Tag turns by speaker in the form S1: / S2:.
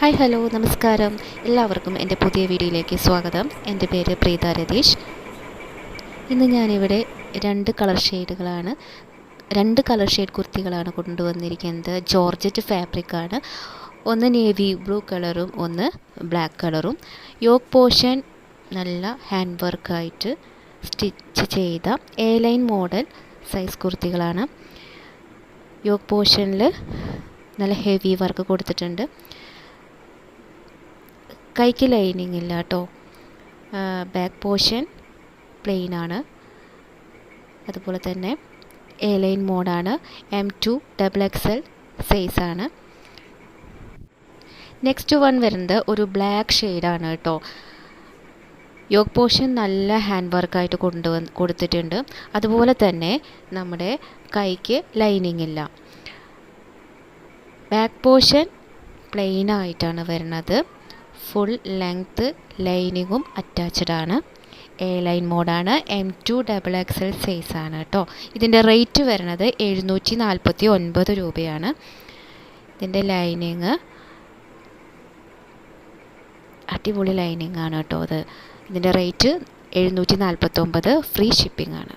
S1: Hi hello നമസ്കാരം. എല്ലാവർക്കും എന്റെ പുതിയ വീഡിയോയിലേക്ക് സ്വാഗതം. എന്റെ പേര് പ്രീത രതീഷ്. ഇന്ന് ഞാനിവിടെ രണ്ട് കളർ ഷെയ്ഡുകളാണ് രണ്ട് കളർ ഷെയ്ഡ് കുർത്തികളാണ് കൊണ്ടുവന്നിരിക്കുന്നത്. ജോർജറ്റ് ഫാബ്രിക്കാണ്. ഒന്ന് നേവി ബ്ലൂ കളറും ഒന്ന് ബ്ലാക്ക് കളറും. യോക്ക് പോർഷൻ നല്ല ഹാൻഡ് വർക്കായിട്ട് സ്റ്റിച്ച് ചെയ്ത എ ലൈൻ മോഡൽ സൈസ് കുർത്തികളാണ്. യോക്ക് പോർഷനിൽ നല്ല ഹെവി വർക്ക് കൊടുത്തിട്ടുണ്ട്. കൈക്ക് ലൈനിങ് ഇല്ല കേട്ടോ. ബാക്ക് പോർഷൻ പ്ലെയിൻ ആണ്. അതുപോലെ തന്നെ A line മോഡാണ് M to double X L സൈസാണ് നെക്സ്റ്റ് വൺ വരുന്നത് ഒരു ബ്ലാക്ക് ഷെയ്ഡാണ് കേട്ടോ. യോഗ് പോർഷൻ നല്ല ഹാൻഡ് വർക്കായിട്ട് കൊണ്ടുവന്ന് കൊടുത്തിട്ടുണ്ട്. അതുപോലെ തന്നെ നമ്മുടെ കൈക്ക് ലൈനിങ് ഇല്ല. ബാക്ക് പോർഷൻ പ്ലെയിൻ ആയിട്ടാണ് വരുന്നത്. ഫുൾ ലെങ്ത്ത് ലൈനിങ്ങും അറ്റാച്ച്ഡ് ആണ്. A line മോഡാണ് M to double X L ആണ് കേട്ടോ ഇതിന്റെ റേറ്റ് വരുന്നത് എഴുന്നൂറ്റി നാൽപ്പത്തി ഒൻപത് രൂപയാണ്. ഇതിന്റെ ലൈനിങ് അടിപൊളി ലൈനിങ് ആണ് കേട്ടോ അത്. ഇതിന്റെ റേറ്റ് എഴുന്നൂറ്റി നാൽപ്പത്തൊമ്പത് ഫ്രീ ഷിപ്പിംഗ് ആണ്.